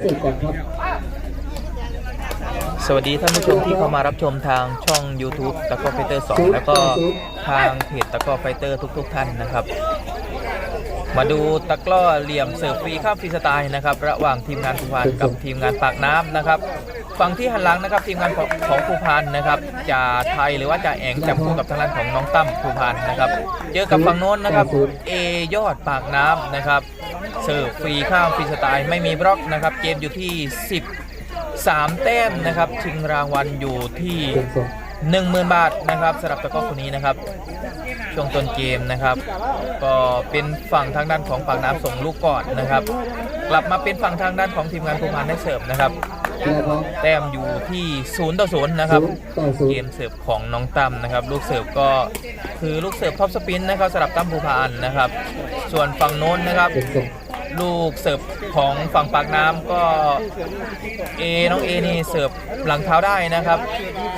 เสร็จก่อนครับ สวัสดีท่านผู้ชมที่เข้ามารับชมทางช่อง YouTube ตะกร้อไฟเตอร์ 2 แล้วก็ทางเพจตะกร้อไฟเตอร์ทุก ๆ ท่านนะครับ มาดูตะกร้อเหลี่ยมเสิร์ฟฟรีข้ามฟรีสไตล์นะครับระหว่างทีมงานภูพานกับทีมงานปากน้ำนะครับฝั่งที่หันหลังนะครับทีมงานของของภูพานนะครับจ่าไทยหรือว่าจ่าแองจับคู่กับทางด้านของน้องตั้มภูพานนะครับเจอกับฝั่งโน้นนะครับเอยอดปากน้ำนะครับเสิร์ฟฟรีข้ามฟรีสไตล์ไม่มีบล็อกนะครับเกมอยู่ที่ 10 3 แต้มนะครับชิงรางวัลอยู่ที่เสร็จสด 10,000 บาทนะครับสำหรับตะกร้อคนนี้นะครับ ช่วงต้นเกมนะครับ ก็เป็นฝั่งทางด้านของปากน้ำส่งลูกก่อนนะครับ กลับมาเป็นฝั่งทางด้านของทีมงานภูพานได้เสิร์ฟนะครับเรือพร้อมแต้มอยู่ที่0ต่อ0นะครับศูนย์ต่อศูนเกย์มเสิร์ฟของน้องตั้มนะครับ ลูกเสิร์ฟก็คือลูกเสิร์ฟท็อปสปินนะครับสำหรับตั้มภูพานนะครับ ส่วนฝั่งโน้นนะครับเสร็จสด ลูกเสิร์ฟของฝั่งปากน้ำก็เอน้องเอนี่เสิร์ฟหลังเท้าได้นะครับ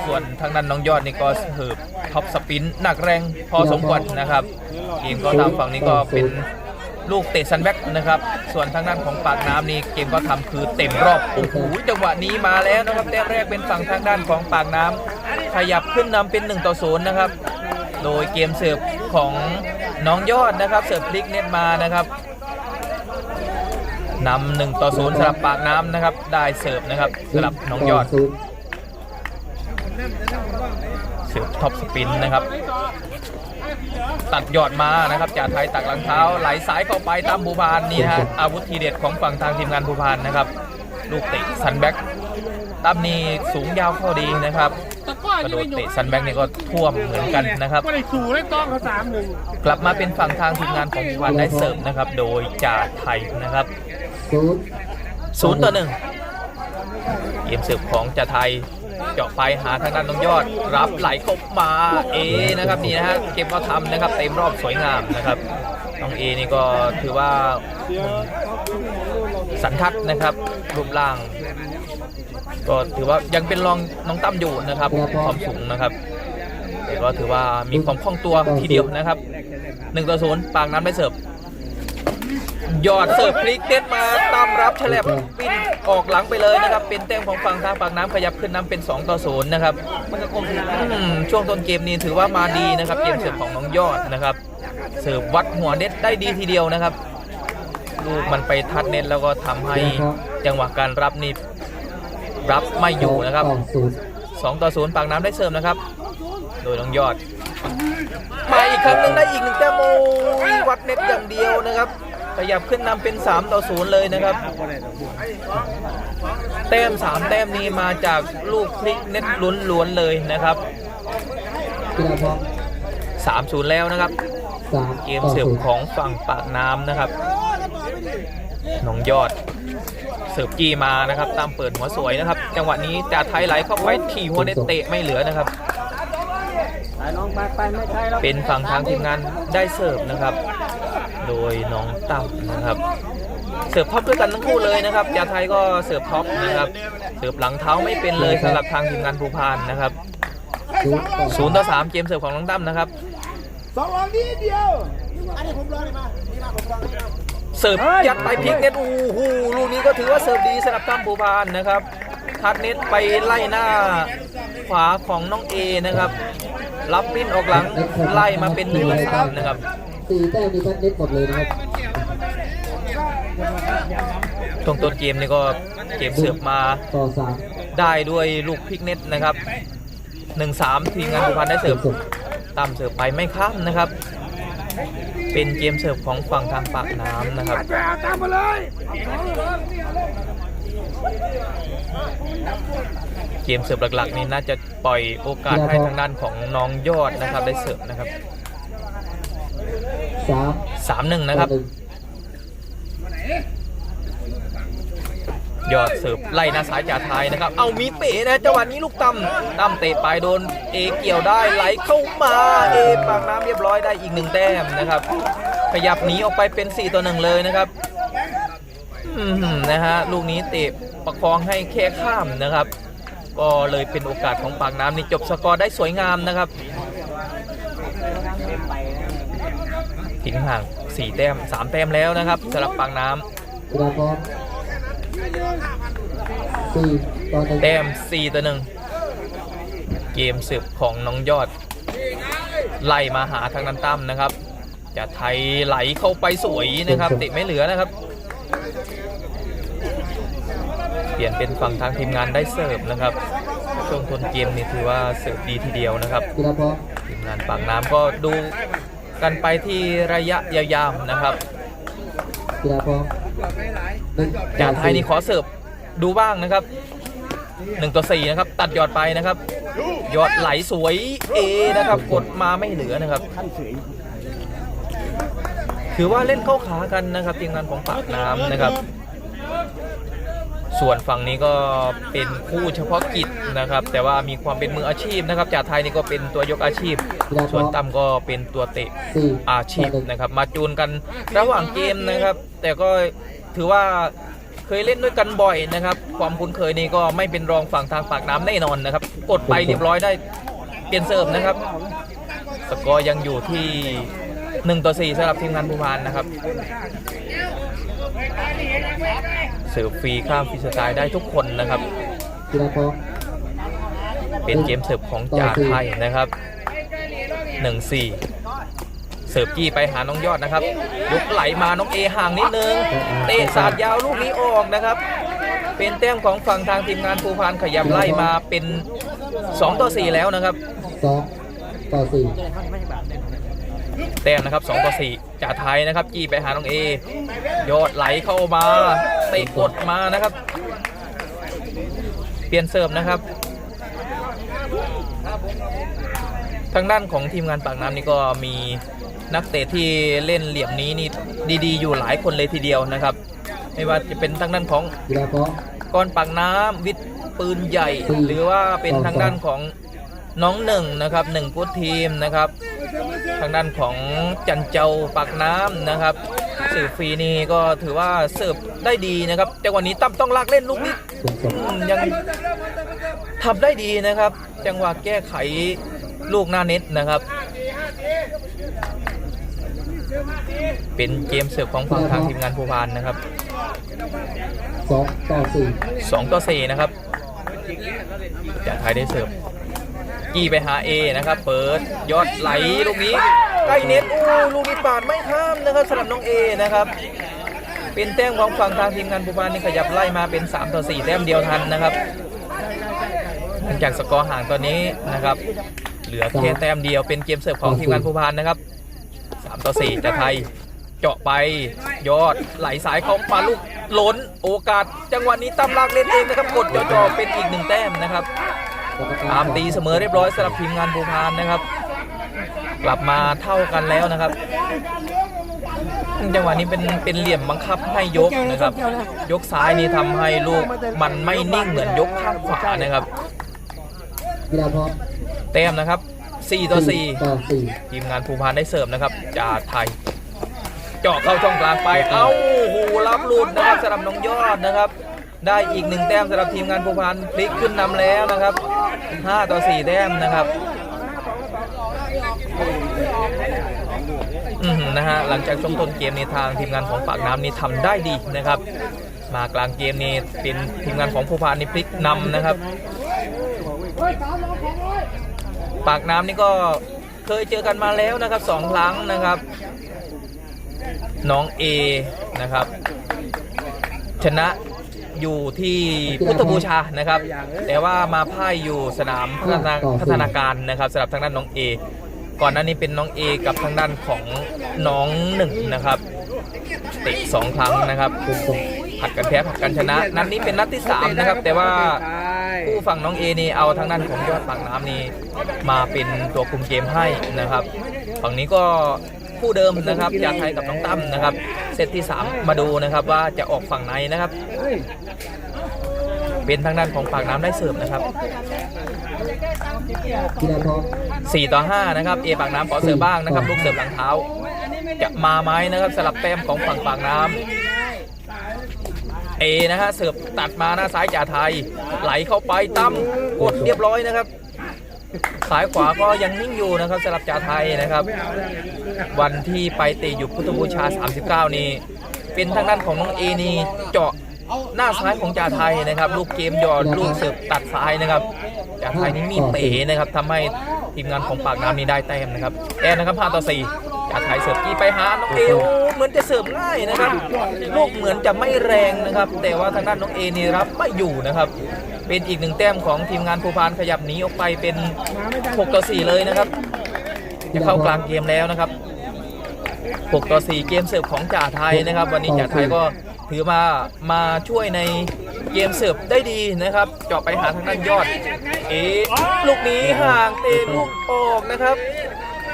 ส่วนทางด้านน้องยอดนี่ก็เสิร์ฟท็อปสปินหนักแรงพอสมควรนะครับเกมก็ตามฝั่งนี้ก็เป็นลูกเตะซันแบ็กนะครับ ส่วนทางด้านของปากน้ำนี่เกมก็ทำคือเต็มรอบโอ้โหจังหวะนี้มาแล้วนะครับแต้มแรกเป็นฝั่งทางด้านของปากน้ำขยับขึ้นนำเป็น1ต่อ0นะครับ โดยเกมเสิร์ฟของน้องยอดนะครับเสิร์ฟพลิกเน็ตมานะครับ นำหนึ่งต่อศูนย์สำหรับปากน้ำนะครับ ได้เสิร์ฟนะครับสำหรับน้องยอด เสิร์ฟท็อปสปินนะครับ ตัดยอดมานะครับจากไทยตักหลังเท้าไหลสายเข้าไปตามภูพานนี่นะฮะอาวุธทีเด็ดของฝั่งทางทีมงานภูพานนะครับ ลูกเตะซันแบ็กตั้มนี่สูงยาวเข้าดีนะครับกระโดดเตะซันแบ็กนี่ก็ท่วมเหมือนกันนะครับก็ได้สู่ได้ต้องเขาสามหนึ่งกลับมาเป็นฝั่งทางทีมงานของภูพานได้เสิร์ฟนะครับ โดยจ่าไทยนะครับ ศูนย์ศูนย์ต่อหนึ่งเกมเสิร์ฟของจ่าไทยเจาะไปหาทางด้านน้องยอด รับไหลเข้ามาเอนะครับนี่นะฮะเกมก็ทำนะครับเต็มรอบสวยงามนะครับน้องเอนี่ก็ถือว่าสันทัดนะครับรูปร่าง ก็ถือว่ายังเป็นรองน้องตั้มอยู่นะครับความสูงนะครับแต่ก็ถือว่ามีความคล่องตัวทีเดียวนะครับหนึ่งต่อศูนย์ปากน้ำได้เสิร์ฟ ยอดเสิร์ฟพลิกเด็ดมาตามรับฉลบบินออกหลังไปเลยนะครับ เป็นแต้มของฝั่งทางปากน้ำขยับขึ้นนำเป็น 2 ต่อ0นะครับอืมช่วงต้นเกมนี้ถือว่ามาดีนะครับเกมเสิร์ฟของน้องยอดนะครับ เสิร์ฟวัดหัวเน็ตได้ดีทีเดียวนะครับลูกมันไปทัดเน็ตแล้วก็ทำให้จังหวะการรับนี่รับไม่อยู่นะครับต่อศูนย์2ต่อ0ปากน้ำได้เสิร์ฟนะครับ โดยน้องยอดมาอีกครั้งหนึงได้อีกหนึ่งแต้มโอ้วัดเน็ตอย่างเดียวนะครับ ขยับขึ้นนำเป็น 3 ต่อ 0 เลยนะครับ แต้ม 3 แต้มนี้มาจากลูกพลิกเน็ตล้วนๆเลยนะครับ กีฬาพร้อม3-0 แล้วนะครับ สามเกมเสิร์ฟของฝั่งปากน้ำนะครับน้องยอด เสิร์ฟจี้มานะครับ ตามเปิดหัวสวยนะครับ จังหวะนี้จ่าไทยไหลเข้าไปที่หัวเน็ตเตะไม่เหลือนะครับเป็นฝั่งทางทีมงานได้เสิร์ฟนะครับ โดยน้องตั้มนะครับเสิร์ฟท็อปด้วยกันทั้งคู่เลยนะครับจ่าไทยก็เสิร์ฟท็อปนะครับเสิร์ฟหลังเท้าไม่เป็นเลยสำหรับทางทีมงานภูพานนะครับศูนย์ต่อศูนย์ต่อสามเกมเสิร์ฟของน้องตั้มนะครับสองรองนี้เดียวเสิร์ฟยัดไปพลิกเน็ตโอ้โหลูกนี้ก็ถือว่าเสิร์ฟดีสำหรับตั้มภูพานนะครับทัดเน็ตไปไล่หน้าขวาของน้องเอนะครับ รับปิ้นออกหลังไล่มาเป็นหนึ่งต่อสามนะครับ สี่แต้มมีพัดเน็ตหมดเลยนะครับตรงต้นเกมนี่ก็เกมเสิร์ฟมาต่อสามได้ด้วยลูกพิกเน็ตนะครับหนึ่งสามทีมงานภูพานได้เสิร์ฟตามเสิร์ฟไปไม่ข้ามนะครับ เป็นเกมเสิร์ฟของฝั่งทางปากน้ำนะครับเอาตามมาเลยเกมเสิร์ฟหลักๆ นี่น่าจะปล่อยโอกาสให้ทางด้านของน้องยอดนะครับได้เสิร์ฟนะครับ สามสามหนึ่งนะครับต่อหงยอดเสิร์ฟไล่หน้าสายจ่าไทยนะครับ เอามีเป๋นะจังหวะนี้ลูกตั้มตั้มเตะไปโดนเอเกี่ยวได้ไหลเข้ามาเอปากน้ำเรียบร้อยได้อีกหนึ่งแต้มนะครับ ขยับหนีออกไปเป็น4ต่อหนึ่งเลยนะครับอืมนะฮะลูกนี้เตะประคองให้แค่ข้ามนะครับ ก็เลยเป็นโอกาสของปากน้ำนี่จบสกอร์ได้สวยงามนะครับ ทิ้งห่าง4แต้ม3แต้มแล้วนะครับสำหรับปากน้ำกีฬาพร้อมสี่ต่อหนึ่งแต้ม4ต่อ1เกมสืบของน้องยอด ไล่มาหาทางนันตั้มนะครับ จะไทยไหลเข้าไปสวยนะครับติไม่เหลือนะครับ เปลี่ยนเป็นฝั่งทางทีมงานได้เสิร์ฟนะครับช่วงต้นเกมนี่ถือว่าเสิร์ฟดีทีเดียวนะครับกีฬาพร้อมทีมงานปากน้ำก็ดู กันไปที่ระยะยาวๆนะครับกีฬาพร้อมหนึ่งจากไทยนี่ขอเสิร์ฟดูบ้างนะครับ1ต่อ4นะครับตัดยอดไปนะครับ ยอดไหลสวยเอนะครับกดมาไม่เหลือนะครับถือว่าเล่นเข้าขากันนะครับทีมงานของปากน้ำนะครับ ส่วนฝั่งนี้ก็เป็นคู่เฉพาะกิจนะครับ แต่ว่ามีความเป็นมืออาชีพนะครับจากไทยนี่ก็เป็นตัวยกอาชีพ ส่วนตั้มก็เป็นตัวเตะสี่อาชีพต่อหนึ่งนะครับ มาจูนกันระหว่างเกมนะครับ แต่ก็ถือว่าเคยเล่นด้วยกันบ่อยนะครับ ความคุ้นเคยนี่ก็ไม่เป็นรองฝั่งทางปากน้ำแน่นอนนะครับ กดไปเรียบร้อยได้เปลี่ยนเสิร์ฟนะครับ สกอร์ยังอยู่ที่1ต่อ4สำหรับทีมงานภูพานนะครับ เสิร์ฟฟรีข้ามฟรีสไตล์ได้ทุกคนนะครับ กีฬาพร้อมเป็นเกมเสิร์ฟของจ่าไทยนะครับ1-4เสิร์ฟจี้ไปหาน้องยอดนะครับ ยกไหลมาน้องเอห่างนิดนึง เตะสาดยาวลูกนี้ออกนะครับ เป็นแต้มของฝั่งทางทีมงานภูพานขยับไล่มาเป็น 2 ต่อ 4 แล้วนะครับ สองต่อสี่ แต้มนะครับ2ต่อ4จ่าไทยนะครับจี้ไปหาน้องเอยอดไหลเข้ามาเตะกดมานะครับ เปลี่ยนเสิร์ฟนะครับ ทางด้านของทีมงานปากน้ำนี่ก็มีนักเตะที่เล่นเหลี่ยมนี้นี่ดีๆ อยู่หลายคนเลยทีเดียวนะครับ ไม่ว่าจะเป็นทางด้านของก้อมกรปากน้ำวิทย์ปืนใหญ่ หรือว่าเป็นทางด้านของน้องหนึ่งนะครับหนึ่งพุททีมนะครับ ทางด้านของจันเจ้าปากน้ำนะครับสืบฟรีนี่ก็ถือว่าเสิร์ฟได้ดีนะครับจังหวะนี้ตั้มต้องลากเล่นลูกนี้เป็นสองอืมยังทำได้ดีนะครับ จังหวะแก้ไขลูกหน้าเน็ตนะครับ เป็นเกมเสิร์ฟของฝั่งทางทีมงานภูพานนะครับสองต่อสี่2ต่อ4นะครับจะไทยได้เสิร์ฟ กี้ไปหา A นะครับเปิดยอดไหลลูกนี้ใกล้เน็ตโอ้ลูกนี้ปาดไม่ข้ามนะครับสำหรับน้อง A นะครับเป็นแต้มของฝั่งทางทีมงานภูพานนี่ขยับไล่มาเป็น3ต่อ4แต้มเดียวทันนะครับหลังจากสกอร์ห่างตอนนี้นะครับ เหลือแค่แต้มเดียวเป็นเกมเสิร์ฟของทีมงานภูพานนะครับ3ต่อ4จะไทยเจาะไปยอดไหลสายเข้ามาลูกล้นโอกาส จังหวะนี้ตั้มลากเล่นเองนะครับกดจ่อๆเป็นอีกหนึ่งแต้มนะครับ ตามตีเสมอเรียบร้อยสำหรับทีมงานภูพานนะครับ กลับมาเท่ากันแล้วนะครับจังหวะนี้เป็นเป็นเหลี่ยมบังคับให้ยกนะครับ ยกซ้ายนี่ทำให้ลูกมันไม่นิ่งเหมือนยกข้างขวานะครับกีฬาพร้อมแต้มนะครับ 4 ต่อ4ต่อสี่ทีมงานภูพานได้เสิร์ฟนะครับจากไทยเจาะเข้าช่องกลางไป เอ้าโหรับหลุดนะครับสำหรับน้องยอดนะครับ ได้อีกหนึ่งแต้มสำหรับทีมงานภูพานพลิกขึ้นนำแล้วนะครับ 5 ต่อ 4 แต้มนะครับอือหือนะฮะหลังจากช่วงต้นเกมในทางทีมงานของปากน้ำนี่ทำได้ดีนะครับ มากลางเกมนี่เป็นทีมงานของภูพานนี่พลิกนำนะครับ ปากน้ำนี่ก็เคยเจอกันมาแล้วนะครับสองครั้งนะครับ น้องเอนะครับ ชนะ อยู่ที่พุทธบูชานะครับ แต่ว่ามาพ่ายอยู่สนามพัฒนาพัฒนาการนะครับสำหรับทางด้านน้องเอก่อนหน้านี้เป็นน้องเอกับทางด้านของน้องหนึ่งนะครับเตะสองครั้งนะครับผัดกันแพ้ผัดกันชนะ นัดนี้เป็นนัดที่สามนะครับ แต่ว่าผู้ฝั่งน้องเอนี่เอาทางด้านของยอดปากน้ำนี่มาเป็นตัวคุมเกมให้นะครับ ฝั่งนี้ก็ คู่เดิมนะครับจากไทยกับน้องตั้มนะครับเซตที่ 3 มาดูนะครับว่าจะออกฝั่งไหนนะครับ เป็นทางด้านของปากน้ำได้เสิร์ฟนะครับกีฬาพร้อม4ต่อ5นะครับเอปากน้ำขอเสิร์ฟบ้างนะครับลูกเสิร์ฟหลังเท้า จะมาไหมนะครับสลับแต้มของฝั่งปากน้ำเอนะฮะเสิร์ฟตัดมาหน้าซ้ายจ่าไทยไหลเข้าไปตั้มกดเรียบร้อยนะครับ สายขวาก็ยังนิ่งอยู่นะครับสลับจ่าไทยนะครับ วันที่ไปเตะอยู่พุทธบูชา 39 นี่เป็นทางด้านของน้องเอนีเจาะหน้าซ้ายของจ่าไทยนะครับ ลูกเกมหยอดลูกเสิร์ฟตัดซ้ายนะครับจ่าไทยนี่มีเป๋นะครับทำให้ทีมงานของปากน้ำนี้ได้แต้มนะครับแต้มนะครับ5ต่อ4จ่าไทยเสิร์ฟกี้ไปหาน้องเอวเหมือนจะเสิร์ฟง่ายนะครับลูกเหมือนจะไม่แรงนะครับ แต่ว่าทางด้านน้องเอนี่รับไม่อยู่นะครับ เป็นอีกหนึ่งแต้มของทีมงานภูพานขยับหนีออกไปเป็น 6 ต่อ 4 เลยนะครับ จะเข้ากลางเกมแล้วนะครับ 6 ต่อ 4 เกมเสิร์ฟของจ่าไทยนะครับ วันนี้จ่าไทยก็ถือมามาช่วยในเกมเสิร์ฟได้ดีนะครับเจาะไปหาทางด้านยอด เอะลูกนี้ห่างเตะลูกออกนะครับ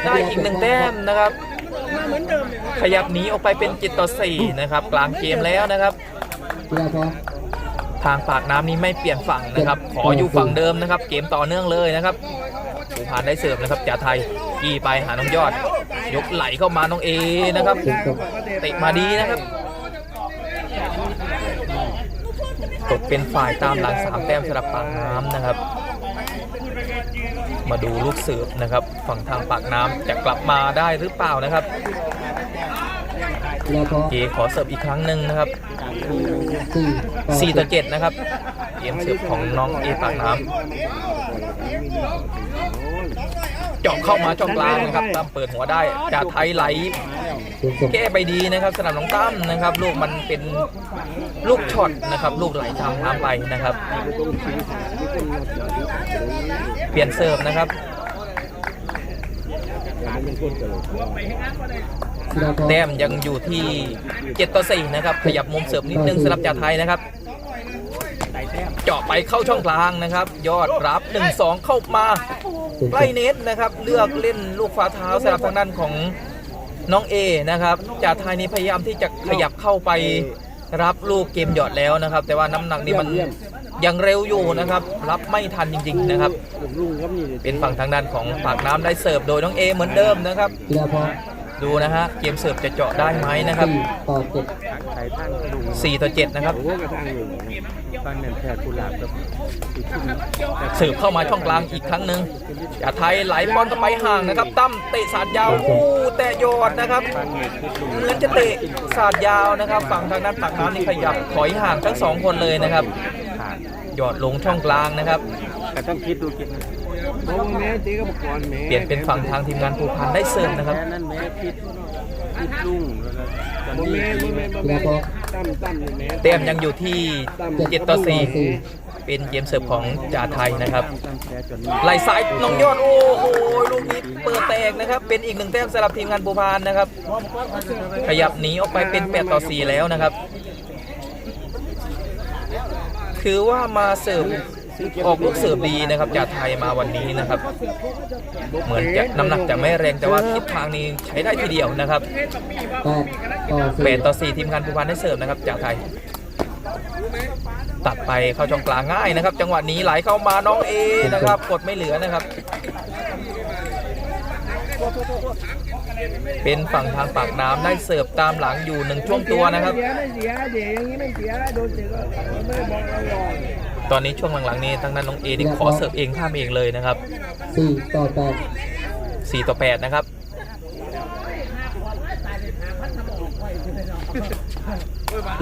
ได้อีกหนึ่งแต้มนะครับ ขยับหนีออกไปเป็น7ต่อ4นะครับ กลางเกมแล้วนะครับ ทางปากน้ำนี้ไม่เปลี่ยนฝั่งนะครับ ขออยู่ฝั่งเดิมนะครับ เกมต่อเนื่องเลยนะครับภูพานได้เสิร์ฟนะครับจ่าไทยกี่ไปหาน้องยอด ยกไหลเข้ามาน้องเอนะครับสิบจบเตะมาดีนะครับตกเป็นฝ่ายตามหลังสามแต้มสำหรับปากน้ำนะครับ มาดูลูกเสิร์ฟนะครับ ฝั่งทางปากน้ำจะกลับมาได้หรือเปล่านะครับกีฬาพร้อมเกขอเสิร์ฟอีกครั้งหนึ่งนะครับ สี่ต่อ4ต่อ7นะครับ เกมเสิร์ฟของน้องเอปากน้ำเจาะเข้ามาช่องกลางนะครับตั้มเปิดหัวได้จากไทยไหลศูนย์จบแก้ไปดีนะครับสนามน้องตั้มนะครับ ลูกมันเป็นลูกช็อตนะครับ ลูกไหลทำน้ำไปนะครับ เปลี่ยนเสิร์ฟนะครับกีฬาพร้อม แต้มยังอยู่ที่7ต่อ4นะครับ ขยับมุมเสิร์ฟนิดนึงสำหรับจ่าไทยนะครับเจาะไปเข้าช่องกลางนะครับ ยอดรับ 1-2 เข้ามาศูนย์ใกจล้บเน็ตนะครับ เลือกเล่นลูกฟ้าเท้าสำหรับทางด้านของน้องเอนะครับจ่าไทยนี้พยายามที่จะขยับเข้าไปรับลูกเกมหยอดแล้วนะครับ แต่ว่าน้ำหนักนี่มันยังเร็วอยู่นะครับ รับไม่ทันจริง ๆนะครับ เป็นฝั่งทางด้านของปากน้ำได้เสิร์ฟโดยน้องเอเหมือนเดิมนะครับกีฬาพร้อม ดูนะฮะเกมเสิร์ฟจะเจาะได้ไหมนะครับสี่ต่อเจ็ด4ต่อ7นะครับโอ้กระทั่งอยู่บ้านแม่นแพทย์กุหลาบกับอีกทุ่มเสิร์ฟเข้ามาช่องกลางอีกครั้งหนึ่งจ่าไทยไหลบอลเข้าไปห่างนะครับตั้มเตะสาดยาวอู้แตะยอดนะครับบ้านเมืองคิดลุงเหมือนจะเตะสาดยาวนะครับ ฝั่งทางด้านปากน้ำนี่ขยับถอยห่างทั้งสองคนเลยนะครับขาดหยอดลงช่องกลางนะครับแต่ต้องคิดดูคิดโอ้ เปลี่ยนเป็นฝั่งทางทีมงานภูพันได้เสร์ฟนะครับนั่นแม่คิดคิดลุงแล้วก็ตอนนี้ดีแม่กีฬาพร้อเต็มยังอยู่ที่เจ็ด7ต่อสี่4เป็นเกมเสิร์ฟของจ่าไทยนะครับไหลซ้ายน้องยอดโอ้โหลูกนี้เปิดแตกนะครับ เป็นอีกหนึ่งแต้มสำหรับทีมงานภูพานนะครับ ขยับหนีออกไปเป็น8ต่อ4แล้วนะครับ ถือว่ามาเสิร์ฟ ออกลูกเสิร์ฟดีนะครับจากไทยมาวันนี้นะครับ เหมือนจะน้ำหนักจะไม่แรงแต่ว่าทิศทางนี้ใช้ได้ทีเดียวนะครับแปดต่อสี่ทีมงานภูพานได้เสิร์ฟนะครับจากไทย ตัดไปเข้าช่องกลางง่ายนะครับ จังหวะนี้ไหลเข้ามาน้องเอนะครับ กดไม่เหลือนะครับเป็นฝั่งทางปากน้ำได้เสิร์ฟตามหลังอยู่หนึ่งช่วงตัวนะครับเสียไม่เสียเดี๋ยวอย่างนี้ไม่เสียโดนเสียก็ไม่ได้บอกเราหรอก ตอนนี้ช่วงหลังๆนี้ทางด้านน้องเอนี่ขอเสิร์ฟเองข้ามเองเลยนะครับสี่ต่อแปด4ต่อ8นะครับ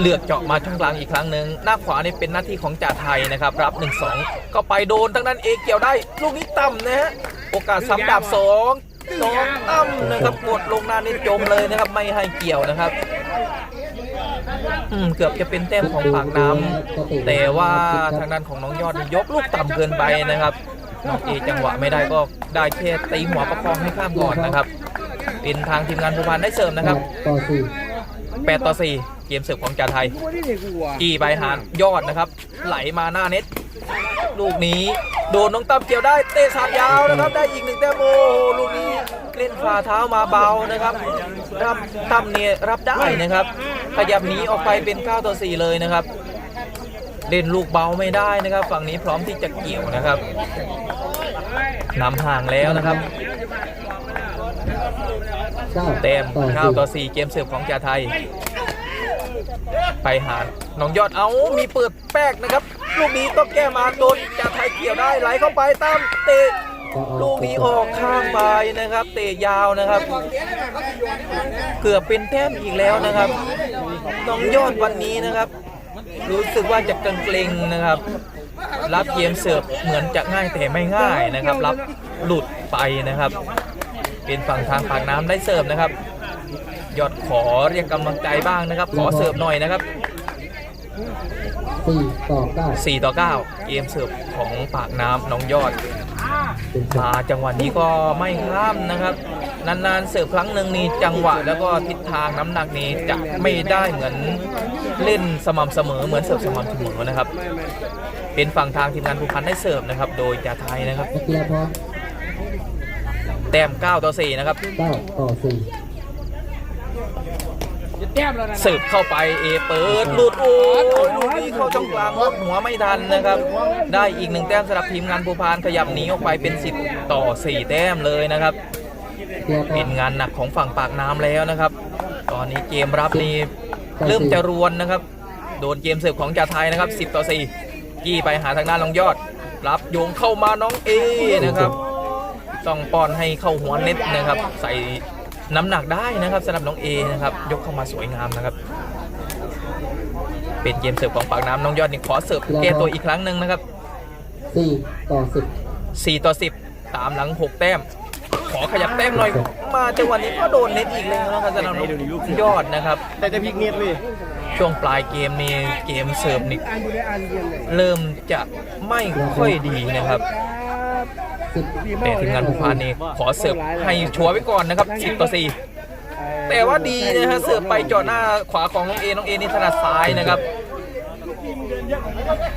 เลือกเจาะมาช่องกลางอีกครั้งหนึ่งหน้าขวานี่เป็นหน้าที่ของจ่าไทยนะครับ รับ 1-2 ก็ไปโดนทางด้านเอเกี่ยวได้ ลูกนี้ต่ำนะฮะโอกาสซ้ำดาบสองสองต่ำนะครับกดลงหน้านี่จมเลยนะครับ ไม่ให้เกี่ยวนะครับ อืมเกือบจะเป็นแต้มของปากน้ำแต่ว่าทางด้านของน้องยอดยกลูกต่ำเกินไปนะครับน้องเอจังหวะไม่ได้ก็ได้แค่ตีหัวประคองให้ข้ามก่อนนะครับ เป็นทางทีมงานภูพานได้เสริมนะครับแปดต่อสี่8ต่อ4เกมเสิร์ฟของจ่าไทยกูนี่เนี่ยกูอะกี่ใบหานยอดนะครับ ไหลมาหน้าเน็ต ลูกนี้โดนน้องตั้มเกี่ยวได้เตะสาดยาวนะครับ ได้อีกหนึ่งแต้มโอ้โหลูกนี้เล่นฝ่าเท้ามาเบานะครับตั้มตั้มเนี่ยรับได้นะครับ ขยับหนีออกไปเป็น 9 ต่อ 4 เลยนะครับเล่นลูกเบาไม่ได้นะครับ ฝั่งนี้พร้อมที่จะเกี่ยวนะครับนำห่างแล้วนะครับเก้าเต็มต่อ9ต่อ 4 เกมเสิร์ฟของจ่าไทย ไปหาน้องยอดเอามีเปิดแป๊กนะครับ ลูกนี้ต้องแก้มาโดนจ่าไทยเกี่ยวได้ไหลเข้าไปตามเตะลูกนี้ออกข้างไปนะครับ เตะยาวนะครับ เกือบเป็นแต้มอีกแล้วนะครับ น้องยอดวันนี้นะครับ รู้สึกว่าจะกังเกรงนะครับ รับเกมเสิร์ฟเหมือนจะง่ายแต่ไม่ง่ายนะครับ รับหลุดไปนะครับ เป็นฝั่งทางปากน้ำได้เสิร์ฟนะครับ ยอดขอเรียกกำลังใจบ้างนะครับ ขอเสิร์ฟหน่อยนะครับสี่ต่อเก้า4ต่อ9เกมเสิร์ฟของปากน้ำน้องยอดเป็นเสิร์มาฟจังหวะนี้ก็ไม่ข้ามนะครับ นานๆเสิร์ฟครั้งหนึ่งนี่จังหวะแล้วก็ทิศทางน้ำหนักนี้จะไม่ได้เหมือนเล่นสม่ำเสมอเหมือนเสิร์ฟสม่ำเสมอนะครับ เป็นฝั่งทางทีมงานภูพันธ์ได้เสิร์ฟนะครับ โดยจ่าไทยนะครับนักกีฬาพร้อมแต้ม9ต่อ4นะครับเก้าต่อสี่ แต้มแล้วนะเสิร์ฟเข้าไปเอเปิดหลุดโอ้ยลูกนี้เข้าช่องกลางลดหัวไม่ทันนะครับ ได้อีกหนึ่งแต้มสำหรับทีมงานภูพานขยับหนีออกไปเป็น10ต่อ4แต้มเลยนะครับนักกีฬาพร้อเป็มนงานหนักของฝั่งปากน้ำแล้วนะครับ ตอนนี้เกมรับนี่เริ่มจะรวนนะครับ โดนเกมเสิร์ฟของจ่าไทยนะครับ 10 ต่อ 4 กี้ไปหาทางด้านลองยอด รับโยงเข้ามาน้องเอนะครับ ต้องป้อนให้เข้าหัวเน็ตนะครับ ใส่ น้ำหนักได้นะครับสำหรับน้องเอนะครับยกเข้ามาสวยงามนะครับ เป็นเกมเสิร์ฟของปากน้ำน้องยอดนี่ขอเสิร์ฟแก้ตัวอีกครั้งหนึ่งนะครับสี่ต่อสิบ4ต่อ10ตามหลัง6แต้ม ขอขยับแต้มหน่อย มาจังหวะนี้ก็โดนเน็ตอีกแล้วนะครับสำหรับน้องยอดนะครับ แต่จะพลิกเน็ตเลยช่วงปลายเกมนี่เกมเสิร์ฟนี่อ่านอยู่ในอ่านเย็นเลยเริ่มจะไม่ค่อยดีนะครับสิบ แต่ทีมงานผู้พานี่ขอเสิร์ฟให้ชัวร์ไว้ก่อนนะครับ10ต่อ4แต่ว่าดีนะฮะเสิร์ฟไปจ่อหน้าขวาของน้องเอน้องเอนี่ถนัดซ้ายนะครับ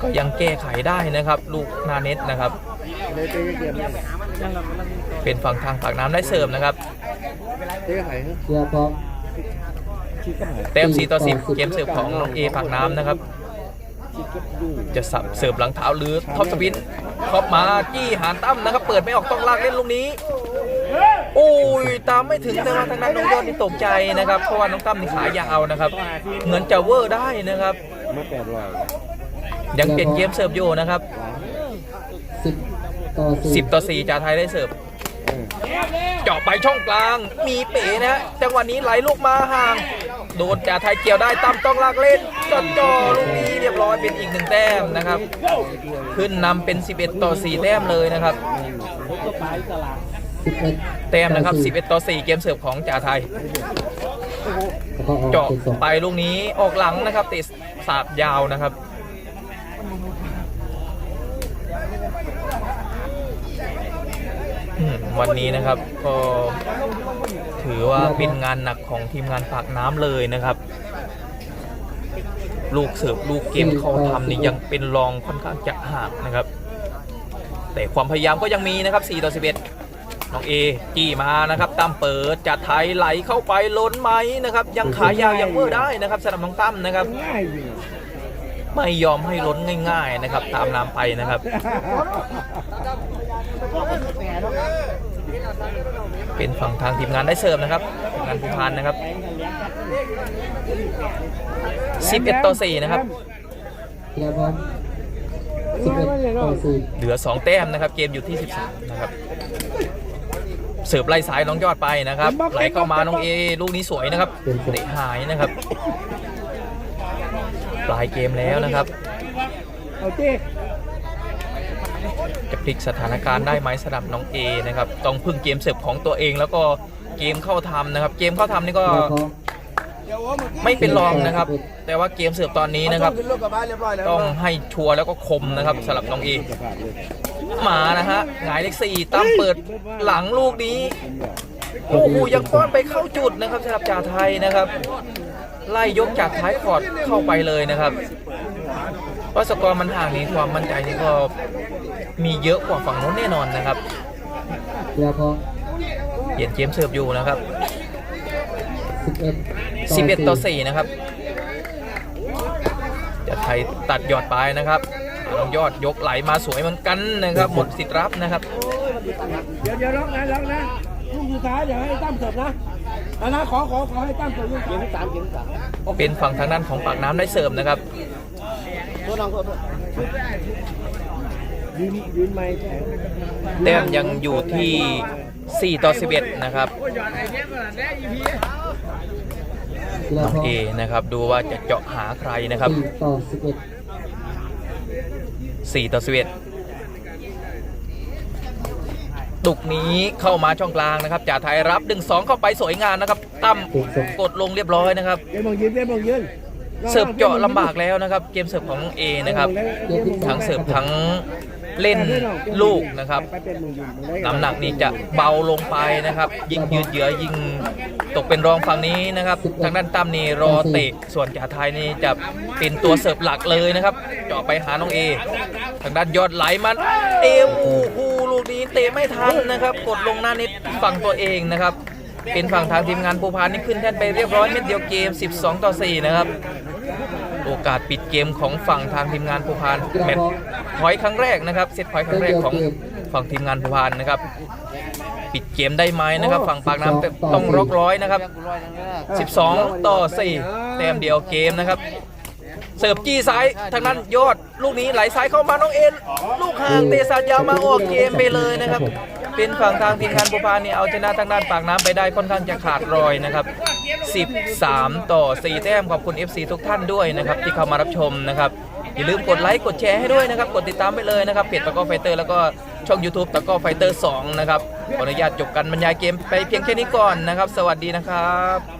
ก็ยังแก้ไขได้นะครับ ลูกนาเน็ตนะครับ เป็นฝั่งทางปากน้ำได้เสิร์ฟนะครับเตะไข่นักกีฬาพร้อมแต้ม4ต่อ10เกมเสิร์ฟของน้องเอปากน้ำนะครับ จะสับเสิร์ฟหลังเท้าหรือท็อปสปิน ครอบมาจี้หานตั้มนะครับ เปิดไม่ออกต้องลากเล่นลูกนี้โอ้ยตามไม่ถึงแต่ว่าทางด้านน้องยอดนี่ตกใจนะครับเพราะว่าน้องตั้มนี่ขายาวนะครับ เหมือนจะเวอร์ได้นะครับมาแปดร้อยยังเป็นเกมเสิร์ฟอยู่นะครับสิบต่อสี่จ่าไทยได้เสิร์ฟเจาะไปช่องกลางมีเป๋นะจังหวะนี้ไหลลูกมาห่าง โดนจ่าไทยเกี่ยวได้ตั้มต้องลากเล่นจอดจอลูกนี้เรียบร้อยเป็นอีกหนึ่งแต้มนะครับ ขึ้นนำเป็น 11 ต่อ 4 แต้มเลยนะครับแต้มนะครับ 11 ต่อ 4 เกมเสิร์ฟของจ่าไทยเจาะไปลูกนี้ออกหลังนะครับติดสาบยาวนะครับ อืม วันนี้นะครับก็ถือว่าเป็นงานหนักของทีมงานปากน้ำเลยนะครับ ลูกเสิร์ฟลูกเกมเขาทำนี่ยังเป็นรองค่อนข้างจะห่างนะครับ แต่ความพยายามก็ยังมีนะครับ 4 ต่อ 11 น้องเอจี้มานะครับตั้มเปิดจัดไทยไหลเข้าไปล้นไหมนะครับ ยังขายาวยังเวอร์ได้นะครับสำหรับน้องตั้มนะครับไม่ยอมให้ล้นง่าย ๆ นะครับ ตามนามไปนะครับ เป็นฝั่งทางทีมงานได้เสิร์ฟนะครับทีมงานภูพานนะครับ 11 ต่อ 4 นะครับนักกีฬาพร้อมสิบเอ็ดต่อสี่เหลือ 2 แต้มนะครับ เกมอยู่ที่ 13 นะครับ เสิร์ฟไล่สายน้องยอดไปนะครับ ไหลเข้ามาน้องเอลูกนี้สวยนะครับเตะหายนะครับ ปลายเกมแล้วนะครับเอาเจะพลิกสถานการณ์ได้ไหมสำหรับน้องเอนะครับต้องพึ่งเกมเสิร์ฟของตัวเอง แล้วก็เกมเข้าทำนะครับ เกมเข้าทำนี่ก็ไม่เป็นรองนะครับ แต่ว่าเกมเสิร์ฟตอนนี้นะครับ ต้องให้ชัวร์แล้วก็คมนะครับสำหรับน้องเอมานะฮะหงายเลขสี่ตั้มเปิดหลังลูกนี้โอ้โหยังป้อนไปเข้าจุดนะครับสำหรับจ่าไทยนะครับ ไล่ยกจากท้ายคอร์ดเข้าไปเลยนะครับเพราสกอร์มันห่างนี้ความมั่นใจนี่ก็ มีเยอะกว่าฝั่งโน้นแน่นอนนะครับนักกีฬาพร้อมเปลี่ยนเกมเสิร์ฟอยู่นะครับสิบเอ็ด11 ต่อ 4 นะครับจะไทยตัดยอดไปนะครับน้องยอดยกไหลมาสวยเหมือนกันนะครับ หมดสิทธิ์รับนะครับ เดี๋ยวเดี๋ยวล็อกนะล็อกนะลูกสุดท้ายอย่าให้ตั้มเสิร์ฟนะนะนะขอขอขอให้ตั้มเสิร์ฟลูกเกมที่สามเกมที่สามเป็นฝั่งทางด้านของปากน้ำได้เสริมนะครับตัวน้องตัว ยืนยืนไม่แต้มยังอยู่ที่ 4 ต่อ 11 นะครับกีฬาน้องพร้อมเอนะครับดูว่าจะเจาะหาใครนะครับสี่ต่อสิบเอ็ด4ต่อ 11 ตุกนี้เข้ามาช่องกลางนะครับจ่าไทยรับดึงสองเข้าไปสวยงามนะครับ ตั้มกดลงเรียบร้อยนะครับเดี๋ยวมองยืนเดี๋ยวมองยืนเสิร์ฟเจาะลำบากแล้วนะครับ เกมเสิร์ฟของน้องเอนะครับ ทั้งเสิร์ฟทั้ง เล่นลูกนะครับน้ำหนักนี่จะเบาลงไปนะครับ ยิ่งยืดเยื้อยิ่งตกเป็นรองฝั่งนี้นะครับ ทางด้านตั้มนี่รอเตะส่วนจ่าไทยนี่จะเป็นตัวเสิร์ฟหลักเลยนะครับเจาะไปหาน้องเอทางด้านยอดไหลมันเอวโอ้โหลูกนี้เตะไม่ทันนะครับ กดลงหน้านิดฝั่งตัวเองนะครับ เป็นฝั่งทางทีมงานภูพานนี่ขึ้นแท่นไปเรียบร้อยเม็ดเดียวเกม 12 ต่อ 4 นะครับ โอกาสปิดเกมของฝั่งทางทีมงานภูพานแมตช์พอยต์ครั้งแรกนะครับเซตพอยต์ครั้งแรกของฝั่งทีมงานภูพานนะครับ ปิดเกมได้ไหมนะครับ ฝั่งปากน้ำต้องล็อกร้อยนะครับ 12 ต่อ 4 แต้มเดียวเกมนะครับเสิร์ฟจี้ซ้ายทางนั้นยอดลูกนี้ไหลซ้ายเข้ามาน้องเอ็นลูกห่างเตะสัตว์ยาวมาออกเกมไปเลยนะครับ เป็นฝั่งทางทีมงานภูพานนี่เอาชนะทางด้านปากน้ำไปได้ค่อนข้างจะขาดรอยนะครับ 13 ต่อ 4 แต้มขอบคุณ FC ทุกท่านด้วยนะครับที่เข้ามารับชมนะครับอย่าลืมกดไลค์กดแชร์ให้ด้วยนะครับ กดติดตามไปเลยนะครับเพจตะก้อไฟเตอร์แล้วก็ช่อง YouTube ตะก้อไฟเตอร์2นะครับขออนุญาตจบการบรรยายเกมไปเพียงแค่นี้ก่อนนะครับ สวัสดีนะครับ